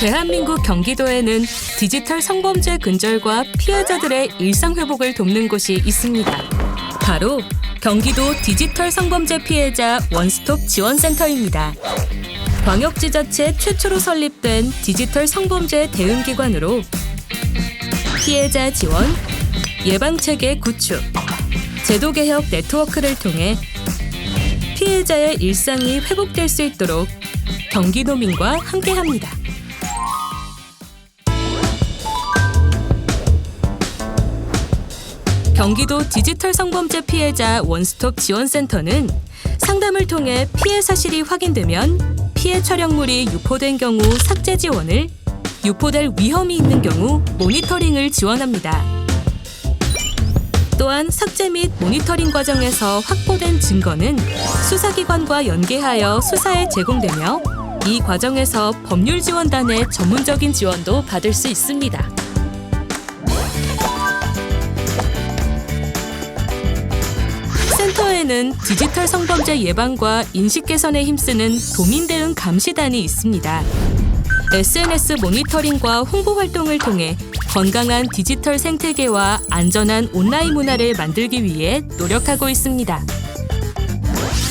대한민국 경기도에는 디지털 성범죄 근절과 피해자들의 일상 회복을 돕는 곳이 있습니다. 바로 경기도 디지털 성범죄 피해자 원스톱 지원센터입니다. 광역지자체 최초로 설립된 디지털 성범죄 대응기관으로 피해자 지원, 예방체계 구축, 제도 개혁 네트워크를 통해 피해자의 일상이 회복될 수 있도록 경기도민과 함께합니다. 경기도 디지털 성범죄 피해자 원스톱 지원센터는 상담을 통해 피해 사실이 확인되면 피해 촬영물이 유포된 경우 삭제 지원을, 유포될 위험이 있는 경우 모니터링을 지원합니다. 또한 삭제 및 모니터링 과정에서 확보된 증거는 수사기관과 연계하여 수사에 제공되며 이 과정에서 법률 지원단의 전문적인 지원도 받을 수 있습니다. 센터에는 디지털 성범죄 예방과 인식 개선에 힘쓰는 도민 대응 감시단이 있습니다. SNS 모니터링과 홍보 활동을 통해 건강한 디지털 생태계와 안전한 온라인 문화를 만들기 위해 노력하고 있습니다.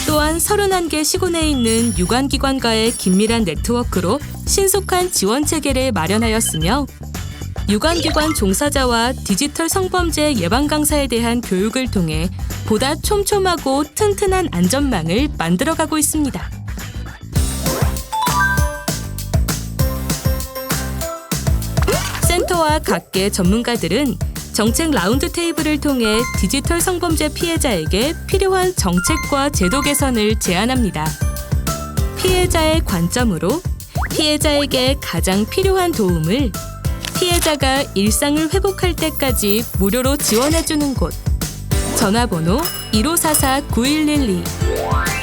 또한 31개 시군에 있는 유관기관과의 긴밀한 네트워크로 신속한 지원 체계를 마련하였으며 유관기관 종사자와 디지털 성범죄 예방 강사에 대한 교육을 통해 보다 촘촘하고 튼튼한 안전망을 만들어가고 있습니다. 센터와 각계 전문가들은 정책 라운드 테이블을 통해 디지털 성범죄 피해자에게 필요한 정책과 제도 개선을 제안합니다. 피해자의 관점으로 피해자에게 가장 필요한 도움을 피해자가 일상을 회복할 때까지 무료로 지원해주는 곳. 전화번호 1544-9112.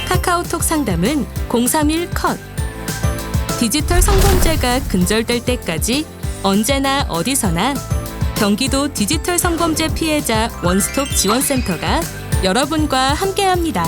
카카오톡 상담은 031 컷. 디지털 성범죄가 근절될 때까지 언제나 어디서나 경기도 디지털 성범죄 피해자 원스톱 지원센터가 여러분과 함께합니다.